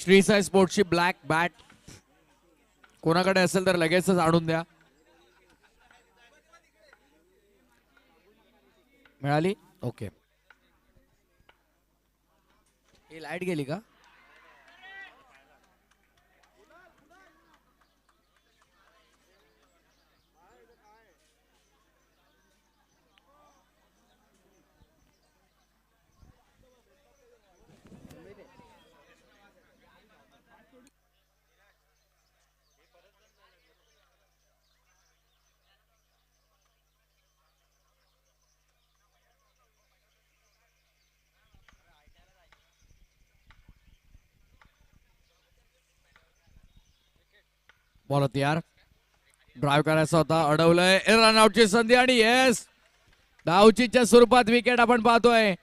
श्रीसाई स्पोर्टची स्पोर्ट्सची black bat कोणाकडे असेल तर लगेचच आणून द्या. मिळाली? ओके ही लाइट गेली का? बॉल यार ड्राईव्ह करायचा होता अडवलंय. रनआउटची संधी आणि येस धावचीच्या स्वरूपात विकेट आपण पाहतोय.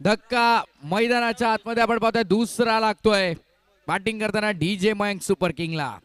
धक्का मैदानाच्या आतमध्ये आपण पाहतोय. दुसरा लागतोय. बॅटिंग करताना डी जे मयंक सुपर किंगला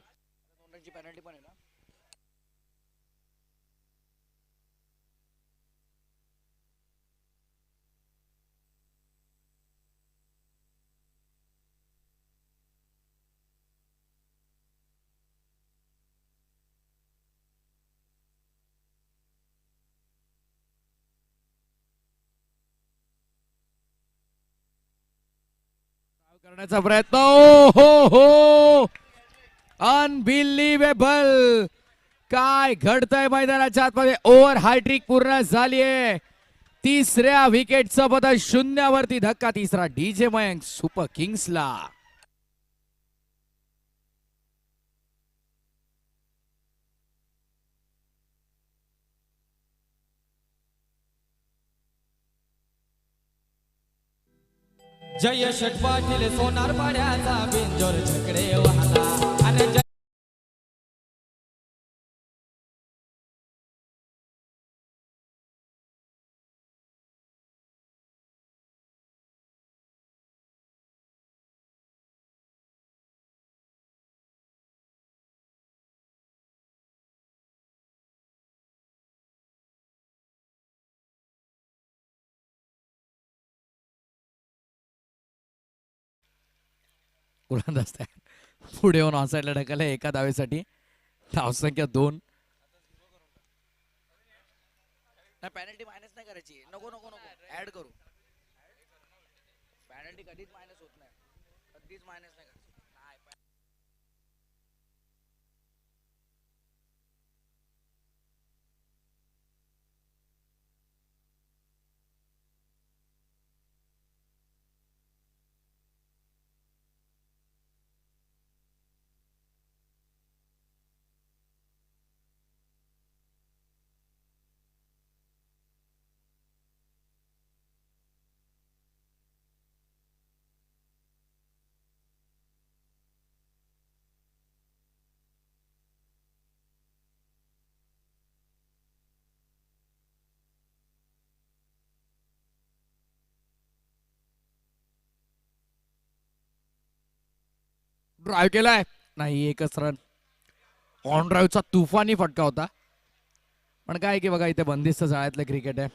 करण्याचा प्रयत्न. ओ हो. हो अनबिलिव्हेबल काय घडतंय मैदानाच्या आतमध्ये? ओव्हर हायट्रिक पूर्ण झालीये तिसऱ्या विकेटचा बदल शून्यावरती धक्का तिसरा डीजे मयंक सुपर किंग्सला जय षटपाटील सोनार पाड्याचा बिंजोर झकडे वाहला. गोलंदाज तयार पुढे येऊन ऑनसाईडला साईडला एका धावेसाठी. धावसंख्या दोन. पॅनल्टी मायनस नाही करायची. नको नको नको. ऍड करू. पॅनल्टी कधीच मायनस होत नाही. कधीच मायनस नाही करायची. ड्राईव्ह केलाय. नाही एकच रन ऑन ड्राईव्हचा तुफानी फटका होता. पण काय की बघा इथे बंदिस्त जाळ्यातलं क्रिकेट आहे.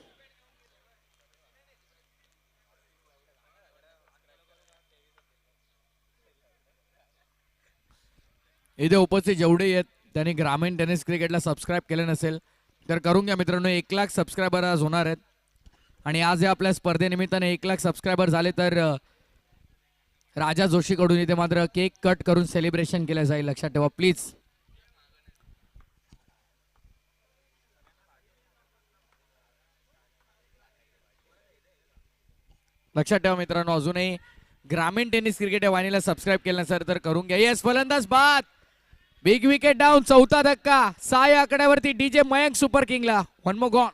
इथे उपस्थित जेवढे आहेत त्यांनी ग्रामीण टेनिस क्रिकेटला सबस्क्राईब केले नसेल तर करून घ्या मित्रांनो एक लाख सबस्क्रायबर आज होणार आहेत. आणि आज या आपल्या स्पर्धेनिमित्ताने एक लाख सबस्क्रायबर झाले तर राजा जोशीकडून इथे मात्र केक कट करून सेलिब्रेशन केलं जाईल. लक्षात ठेवा प्लीज लक्षात ठेवा मित्रांनो अजूनही ग्रामीण टेनिस क्रिकेट या वाणीला सबस्क्राईब केलं नसेल तर करून घ्या. येस फलंदाज बाद. बिग विकेट डाऊन चौथा धक्का. सहा या आकड्यावरती डीजे मयंक सुपर किंगला. वन मो गॉन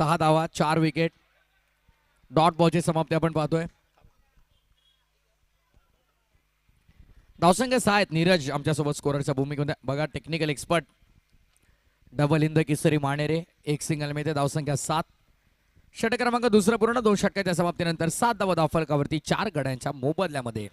सहा धावा चार विकेट डॉट बॉलची समाप्ती आपण पाहतोय. धावसंख्या सहा आहेत. नीरज आमच्यासोबत स्कोररच्या भूमिकेमध्ये बघा technical expert double in the Kisri माणेरे एक सिंगल मेथे धावसंख्या सात. षटक्रमांक दुसरं पूर्ण. दोन षटकाच्या समाप्तीनंतर सात धावा धावफलकावरती चार गड्यांच्या मोबदल्यामध्ये.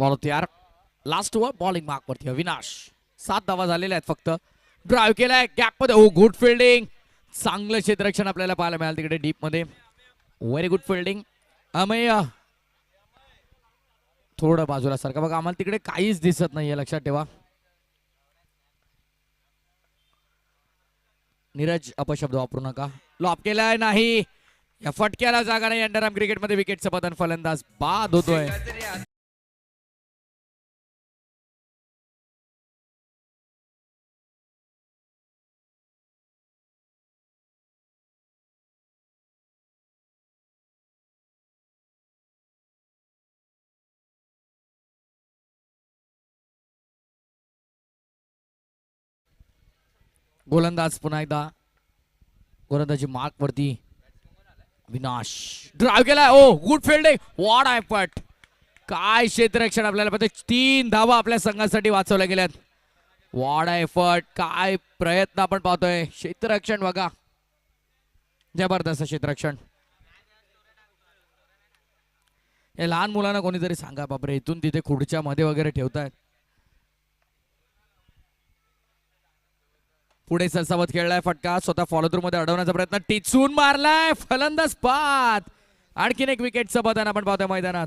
बॉल तयार लास्ट ओव्हर बॉलिंग मार्क वरती अविनाश सात धावा झालेल्या आहेत फक्त. ड्राईव्ह केलाय. गॅपमध्ये. Oh, गुड फिल्डिंग चांगलं क्षेत्ररक्षण आपल्याला पाहायला मिळालं तिकडे डीपमध्ये. Very good fielding Amey. थोडं बाजूला सारखं. बघा आम्हाला तिकडे काहीच दिसत नाहीये. लक्षात ठेवा. नीरज अपशब्द वापरू नका. लॉप केलाय नाही. या फटक्याला जागा नाही. अंडरआर्म क्रिकेटमध्ये विकेटचं पतन फलंदाज बाद होतोय. गोलंदाज पुन्हा एकदा. गोलंदाजी मार्क वरती विनाश. ड्राईव्ह केलाय. ओ गुड फिल्डिंग वॉड आय पट काय क्षेत्ररक्षण आपल्याला पाहते तीन धावा आपल्या संघासाठी वाचवल्या गेल्यात. वॉड आय एफर्ट काय प्रयत्न आपण पाहतोय. क्षेत्ररक्षण बघा. जबरदस्त क्षेत्ररक्षण. हे लहान मुलांना कोणीतरी सांगा बापरे इथून तिथे खुर्च्या मध्ये वगैरे ठेवतायत. पुढे सरसावत खेळलाय फटका. स्वतः फॉलो थ्रू मध्ये अडवण्याचा प्रयत्न. टिचून मारलाय फलंदाज पात. आणखीन एक विकेटचं बदन आपण पाहतोय मैदानात.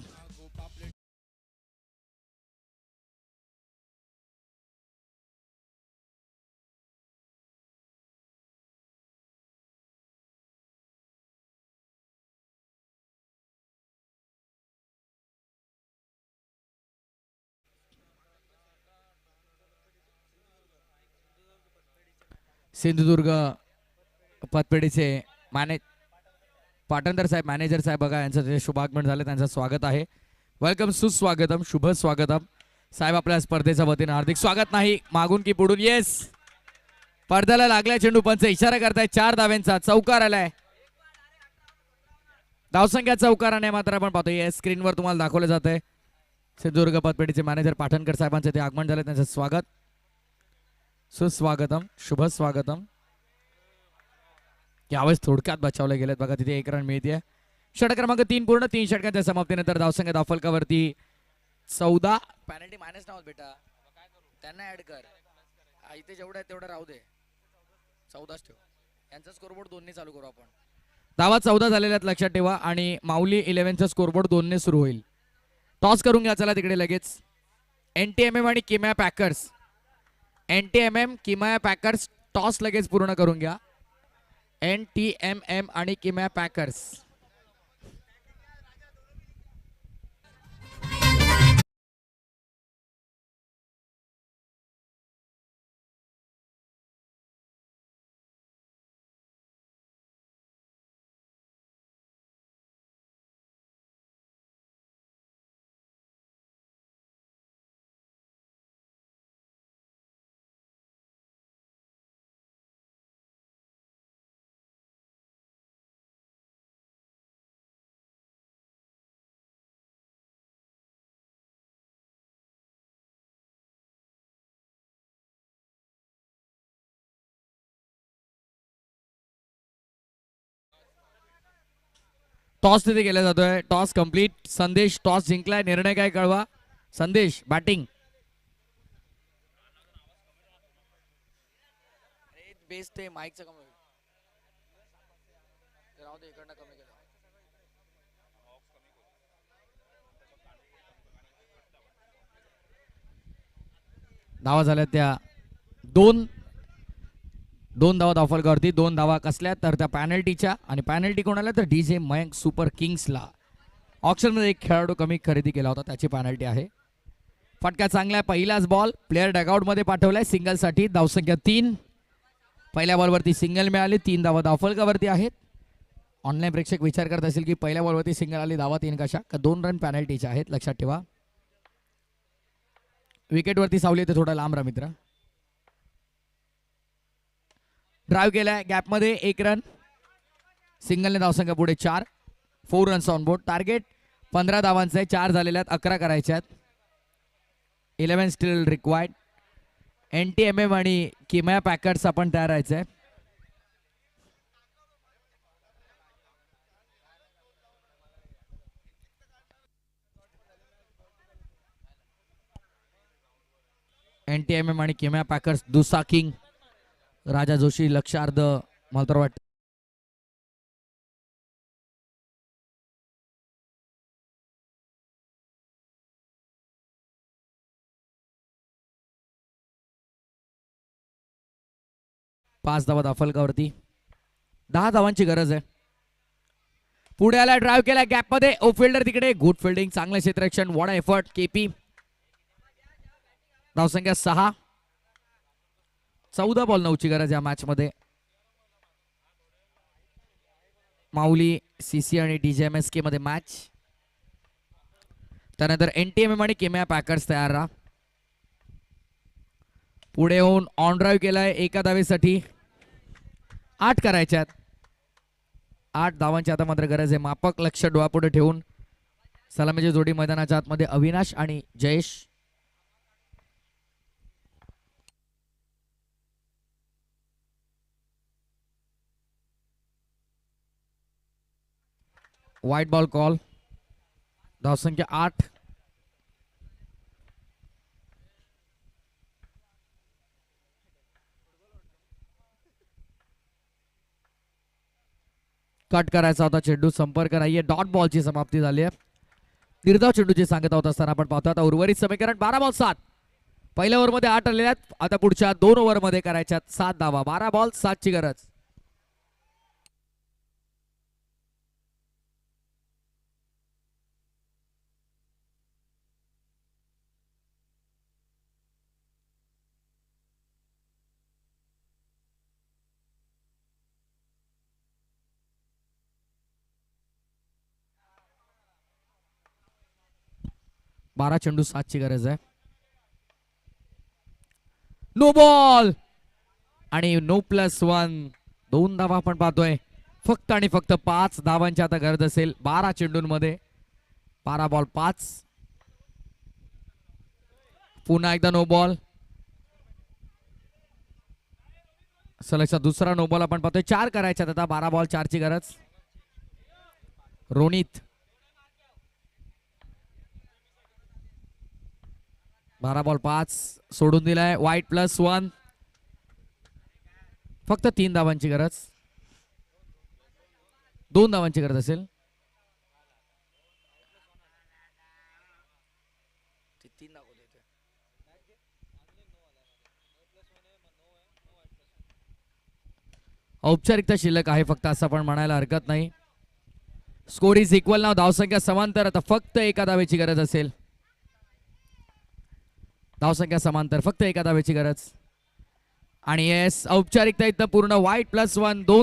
सिंधुदुर्ग पतपेढीचे मॅने पाटणकर साहेब मॅनेजर साहेब बघा यांचं जे शुभागमन झालं त्यांचं स्वागत आहे. वेलकम सुस्वागतम शुभ स्वागतम साहेब आपल्या स्पर्धेच्या वतीनं हार्दिक स्वागत नाही मागून की पुढून येस पडद्याला लागलाय चेंडू पंच इशारा करताय चार धाव्यांचा चौकार आलाय. धावसंख्या चौकाराने मात्र आपण पाहतो येस स्क्रीनवर तुम्हाला दाखवलं जात आहे सिंधुदुर्ग पतपेढीचे मॅनेजर पाटणकर साहेबांचं ते आगमन झालं त्यांचं स्वागत. सुस्वागतम शुभ स्वागतम यावेळेस थोडक्यात बचावले गेलेत बघा तिथे एक रन मिळते षटक क्रमांक तीन पूर्ण तीन षटकांच्या समाप्तीनंतर धावसंख्या दाफलकावरती चौदा. पॅनल्टी मायनस नाव बेटा. त्यांना ऍड कर. इथे जेवढं आहे तेवढं राहू दे. चौदाच ठेव. यांचा स्कोरबोर्ड दोन्ही चालू करू आपण. धावा चौदा झालेल्या आहेत लक्षात ठेवा आणि माऊली इलेव्हनचा स्कोरबोर्ड दोनने सुरू होईल. टॉस करून घ्या चला तिकडे लगेच. एन टी एम एम आणि किमॅ packers N T M M Kimaya packers toss लगेच पूर्ण करून घ्या. एन टी एम एम आणि किमया पॅकर्स टॉस तिथे केला जातोय. टॉस कंप्लीट संदेश टॉस जिंकलाय. निर्णय काय कळवा? संदेश बॅटिंग बेस्ट ते माईकचं कमी राहू दे इकडनं कमी केलं. धावा झाल्या त्या दोन दोन धावा करती दोन धावा कसल्या? तर त्या पॅनल्टीच्या आणि पॅनल्टी कोणाला? तर डी जे मयंक सुपर किंग्सला ऑप्शनमध्ये एक खेळाडू कमी खरेदी केला होता त्याची पॅनल्टी आहे. फटका चांगला आहे पहिलाच बॉल प्लेअर डगआउटमध्ये पाठवलाय सिंगलसाठी धावसंख्या तीन. पहिल्या बॉलवरती सिंगल मिळाली तीन धावा धावफलकावरती आहेत? ऑनलाईन प्रेक्षक विचार करत असेल की पहिल्या बॉलवरती सिंगल आली धावा तीन कशा? का दोन रन पॅनल्टीच्या आहेत? लक्षात ठेवा. विकेटवरती सावली येते थोडा लांब रा मित्र. ड्राईव्ह केलाय. गॅपमध्ये एक रन सिंगलने धावसंख्या पुढे चार. Four runs on board target पंधरा धावांचं आहे चार झालेल्या आहेत. अकरा करायच्या आहेत. Eleven still required N T M M आणि किमया पॅकर्स आपण तयार राहायचं आहे. एन टी एम एम आणि किमया पॅकर्स दुसा किंग राजा जोशी लक्षार्ध मला तर वाटतं. पाच धावा दाफलकावरती दहा धावांची गरज आहे. पुढे आला ड्राईव्ह केला गॅपमध्ये ओ फिल्डर तिकडे. गुड फिल्डिंग चांगलं क्षेत्ररक्षण. वॉड एफर्ट केपी धावसंख्या सहा. चौदा बॉल नऊची गरज या मॅचमध्ये माऊली सीसी आणि डीजेएमएस के मध्ये मॅच त्यानंतर एन टी एम एम आणि केमया पॅकर्स तयार राहा. पुढे येऊन ऑन ड्राईव्ह केलाय एका धावेसाठी. आठ करायच्यात आठ धावांची आता मात्र गरज आहे. मापक लक्ष डोळापुढे ठेवून. सलामीची जोडी मैदानाच्या आतमध्ये अविनाश आणि जयेश. व्हाईट बॉल कॉल धावसंख्या आठ कट करायचा होता चेंडू संपर्क नाहीये. डॉट बॉलची समाप्ती झाली आहे. निर्धाव चेंडूची सांगत होत असताना आपण पाहतो. आता उर्वरित समीकरण बारा बॉल सात. पहिल्या ओव्हरमध्ये आठ आलेल्या आहेत. आता पुढच्या दोन ओव्हरमध्ये करायच्यात सात धावा. बारा बॉल सातची गरज. बारा चेंडू सातची गरज आहे. नो बॉल आणि नो प्लस वन दोन धावा आपण पाहतोय. फक्त आणि फक्त पाच धावांची आता गरज असेल. बारा चेंडूंमध्ये. बारा बॉल पाच. पुन्हा एकदा नो बॉल सलगचा दुसरा नो बॉल आपण पाहतोय. चार करायच्या आता. बारा बॉल चारची गरज. रोनित. बारा बॉल पाच सोडून दिलाय. वाईट प्लस वन फक्त तीन धावांची गरज. दोन धावांची गरज असेल. औपचारिकता शिल्लक आहे फक्त असं पण म्हणायला हरकत नाही. स्कोर इज इक्वल नाव धावसंख्या समांतर. आता फक्त एका धावेची गरज असेल. धावसंख्या समांतर फक्त एका धावेची गरज. आणि येस औपचारिकता इथं पूर्ण वाईट प्लस वन दोन